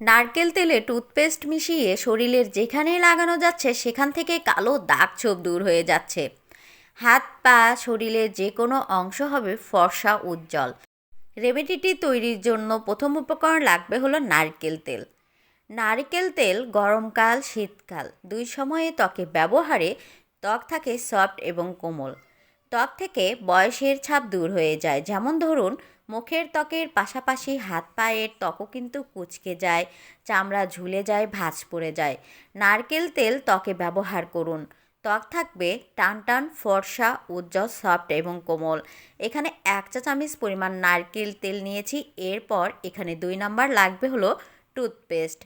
নারকেল তেলে টুথপেস্ট মিশিয়ে শরীরের যেখানেই লাগানো যাচ্ছে, সেখান থেকে কালো দাগ ছোপ দূর হয়ে যাচ্ছে। হাত, পা, শরীরের যে কোনো অংশ হবে ফর্সা উজ্জ্বল। রেমেডিটি তৈরির জন্য প্রথম উপকরণ লাগবে হলো নারকেল তেল। নারকেল তেল গরমকাল শীতকাল। দুই সময়ে ত্বকে ব্যবহারে ত্বক থাকে সফট এবং কোমল। ত্বক থেকে বয়সের ছাপ দূর হয়ে যায়। যেমন ধরুন মুখের ত্বকের পাশাপাশি হাত পায়ের ত্বকও কিন্তু কুচকে যায়, চামড়া ঝুলে যায়, ভাঁজ পড়ে যায়। নারকেল তেল ত্বকে ব্যবহার করুন। ত্বক থাকবে টান টান, ফর্সা, উজ্জ্বল, সফট এবং কোমল। এখানে এক চা চামচ পরিমাণ নারকেল তেল নিয়েছি, এরপর এখানে দুই নাম্বার লাগবে হলো টুথপেস্ট।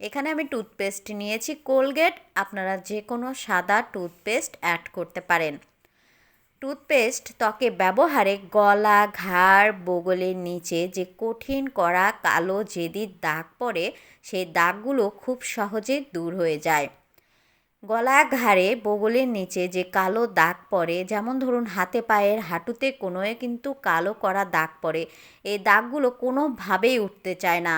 এখানে আমি টুথপেস্ট নিয়েছি কোলগেট, আপনারা যে কোনো সাদা টুথপেস্ট অ্যাড করতে পারেন। টুথপেস্ট ত্বকে ব্যবহারে গলা, ঘাড়, বগলের নিচে যে কঠিন করা কালো জেদি দাগ পড়ে, সেই দাগগুলো খুব সহজে দূর হয়ে যায়। গলা, ঘাড়ে, বগলের নিচে যে কালো দাগ পড়ে, যেমন ধরুন হাতে পায়ের হাঁটুতে কোনোয়ে কিন্তু কালো করা দাগ পড়ে, এই দাগগুলো কোনোভাবেই উঠতে চায় না।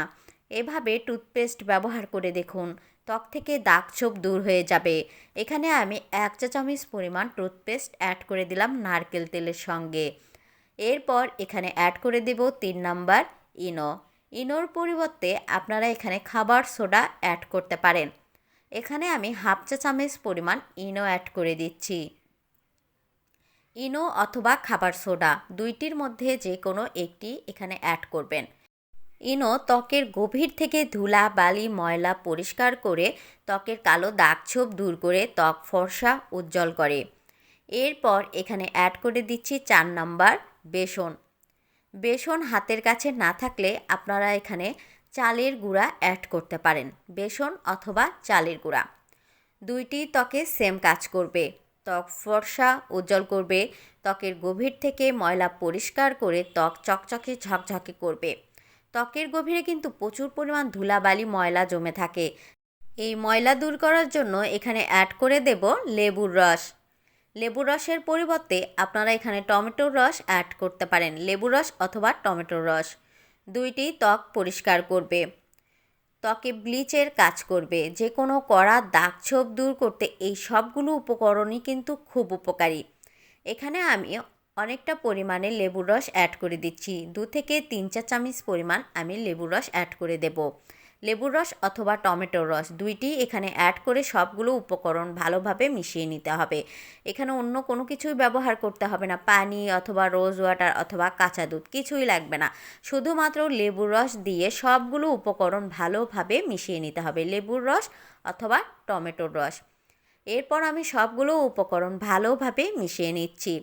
এভাবে টুথপেস্ট ব্যবহার করে দেখুন। ত্বক থেকে দাগ ছোপ দূর হয়ে যাবে। এখানে আমি এক চা চামচ পরিমাণ টুথপেস্ট অ্যাড করে দিলাম নারকেল তেলের সঙ্গে। এরপর এখানে অ্যাড করে দেব তিন নাম্বার ইনো। ইনোর পরিবর্তে আপনারা এখানে খাবার সোডা অ্যাড করতে পারেন। এখানে আমি হাফ চা চামচ পরিমাণ ইনো অ্যাড করে দিচ্ছি। ইনো অথবা খাবার সোডা, দুইটির মধ্যে যে কোনো একটি এখানে অ্যাড করবেন। ইনো ত্বকের গভীর থেকে ধুলা, বালি, ময়লা পরিষ্কার করে ত্বকের কালো দাগ ছোপ দূর করে ত্বক ফর্সা, উজ্জ্বল করে। এরপর এখানে অ্যাড করে দিচ্ছি চার নাম্বার বেসন। বেসন হাতের কাছে না থাকলে আপনারা এখানে চালের গুঁড়া অ্যাড করতে পারেন, বেসন অথবা চালের গুঁড়া। দুইটি ত্বকে সেম কাজ করবে, ত্বক ফর্সা, উজ্জ্বল করবে, ত্বকের গভীর থেকে ময়লা পরিষ্কার করে ত্বক চকচকে ঝকঝকে করবে। ত্বকের গভীরে কিন্তু প্রচুর পরিমাণ ধুলাবালি ময়লা জমে থাকে। এই ময়লা দূর করার জন্য এখানে অ্যাড করে দেব লেবুর রস। লেবুর রসের পরিবর্তে আপনারা এখানে টমেটোর রস অ্যাড করতে পারেন, লেবুর রস অথবা টমেটোর রস। দুইটি ত্বক পরিষ্কার করবে। ত্বকে ব্লিচের কাজ করবে। যে কোনো কড়া দাগ ছোপ দূর করতে এই সবগুলো উপকরণই কিন্তু খুব উপকারী। এখানে আমি অনেকটা পরিমাণে লেবুর রস অ্যাড করে দিচ্ছি। দু থেকে তিন চা চামচ পরিমাণ আমি লেবুর রস অ্যাড করে দেব। লেবুর রস অথবা টমেটোর রস দুইটি এখানে অ্যাড করে সবগুলো উপকরণ ভালোভাবে মিশিয়ে নিতে হবে। এখানে অন্য কোনো কিছুই ব্যবহার করতে হবে না। পানি অথবা রোজ ওয়াটার অথবা কাঁচা দুধ কিছুই লাগবে না। শুধুমাত্র লেবুর রস দিয়ে সবগুলো উপকরণ ভালোভাবে মিশিয়ে নিতে হবে। লেবুর রস অথবা টমেটোর রস। এরপর আমি সবগুলো উপকরণ ভালোভাবে মিশিয়ে নিচ্ছি।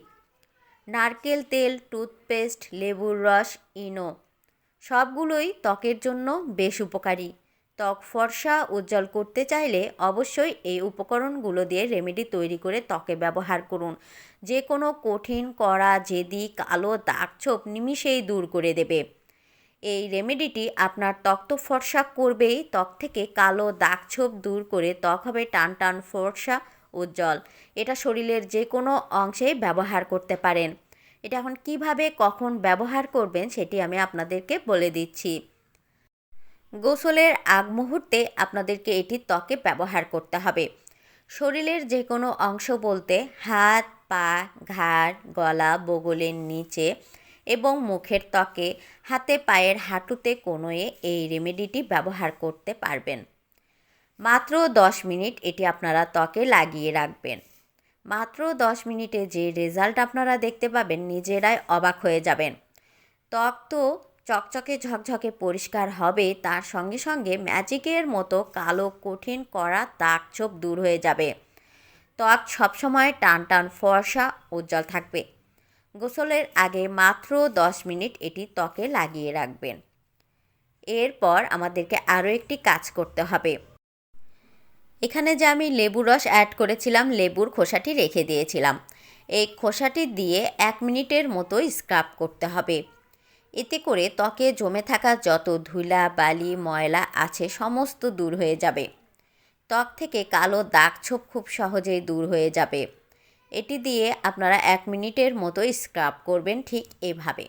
নারকেল তেল, টুথপেস্ট, লেবুর রস, ইনো, সবগুলোই ত্বকের জন্য বেশ উপকারী। ত্বক ফর্সা, উজ্জ্বল করতে চাইলে অবশ্যই এই উপকরণগুলো দিয়ে রেমেডি তৈরি করে ত্বকে ব্যবহার করুন। যে কোনো কঠিন, কড়া, জেদি, কালো দাগ ছোপ নিমিষেই দূর করে দেবে। এই রেমেডিটি আপনার ত্বক তো ফর্সা করবেই, ত্বক থেকে কালো দাগ ছোপ দূর করে ত্বক হবে টান টান ফর্সা উজ্জ্বল। এটা শরীরের যে কোনো অংশেই ব্যবহার করতে পারেন। এটা এখন কীভাবে, কখন ব্যবহার করবেন সেটি আমি আপনাদেরকে বলে দিচ্ছি। গোসলের আগ মুহূর্তে আপনাদেরকে এটি ত্বকে ব্যবহার করতে হবে। শরীরের যে কোনো অংশ বলতে হাত, পা, ঘাড়, গলা, বগলের নিচে এবং মুখের ত্বকে, হাতে পায়ের হাঁটুতে কোনোয়ে এই রেমেডিটি ব্যবহার করতে পারবেন। মাত্র দশ মিনিট এটি আপনারা ত্বকে লাগিয়ে রাখবেন। মাত্র দশ মিনিটে যে রেজাল্ট আপনারা দেখতে পাবেন, নিজেরাই অবাক হয়ে যাবেন। ত্বক তো চকচকে ঝকঝকে পরিষ্কার হবে, তার সঙ্গে সঙ্গে ম্যাজিকের মতো কালো, কঠিন করা দাগ চোপ দূর হয়ে যাবে। ত্বক সবসময় টান টান, ফর্সা, উজ্জ্বল থাকবে। গোসলের আগে মাত্র দশ মিনিট এটি ত্বকে লাগিয়ে রাখবেন। এরপর আমাদেরকে আরও একটি কাজ করতে হবে। এখানে যে আমি লেবু রস অ্যাড করেছিলাম, লেবুর খোসাটি রেখে দিয়েছিলাম। এই খোসাটি দিয়ে এক মিনিটের মতো স্ক্রাব করতে হবে। এতে করে ত্বকে জমে থাকা যত ধুলা, বালি, ময়লা আছে সমস্ত দূর হয়ে যাবে। ত্বক থেকে কালো দাগ ছোপ খুব সহজেই দূর হয়ে যাবে। এটি দিয়ে আপনারা এক মিনিটের মতো স্ক্রাব করবেন ঠিক এভাবে।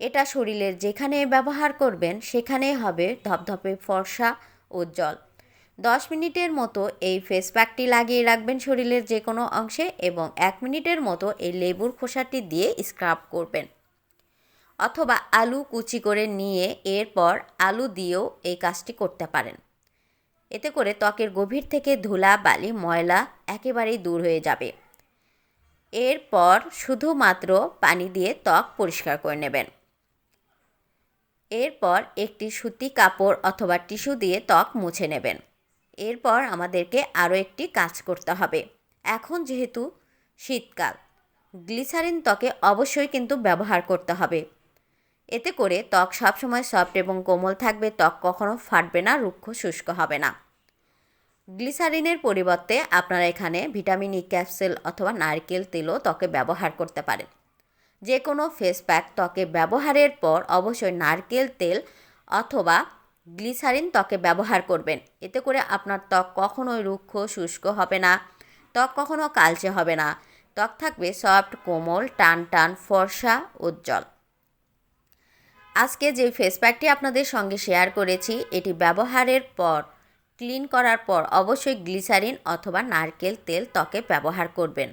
এটা শরীরের যেখানে ব্যবহার করবেন, সেখানেই হবে ধপধপে ফর্সা উজ্জ্বল দশ মিনিটের মতো এই ফেস প্যাকটি লাগিয়ে রাখবেন শরীরের যে কোনো অংশে এবং এক মিনিটের মতো এই লেবুর খোসাটি দিয়ে স্ক্রাব করবেন। অথবা আলু কুচি করে নিয়ে এরপর আলু দিয়েও এই কাজটি করতে পারেন। এতে করে ত্বকের গভীর থেকে ধুলা, বালি, ময়লা একেবারেই দূর হয়ে যাবে। এরপর শুধুমাত্র পানি দিয়ে ত্বক পরিষ্কার করে নেবেন। এরপর একটি সুতি কাপড় অথবা টিস্যু দিয়ে ত্বক মুছে নেবেন। এরপর আমাদেরকে আরও একটি কাজ করতে হবে। এখন যেহেতু শীতকাল, গ্লিসারিন ত্বকে অবশ্যই কিন্তু ব্যবহার করতে হবে। এতে করে ত্বক সবসময় সফট এবং কোমল থাকবে, ত্বক কখনো ফাটবে না, রুক্ষ শুষ্ক হবে না। গ্লিসারিনের পরিবর্তে আপনারা এখানে ভিটামিন ই ক্যাপসুল অথবা নারকেল তেলও ত্বকে ব্যবহার করতে পারেন। যে কোনো ফেস প্যাক ত্বকে ব্যবহারের পর অবশ্যই নারকেল তেল অথবা গ্লিসারিন ত্বকে ব্যবহার করবেন। এতে করে আপনার ত্বক কখনোই রুক্ষ, শুষ্ক হবে না। ত্বক কখনো কালচে হবে না। ত্বক থাকবে সফট, কোমল টান টান ফর্সা, উজ্জ্বল। আজকে যে ফেস প্যাকটি আপনাদের সঙ্গে শেয়ার করেছি, এটি ব্যবহারের পর ক্লিন করার পর অবশ্যই গ্লিসারিন অথবা নারকেল তেল ত্বকে ব্যবহার করবেন।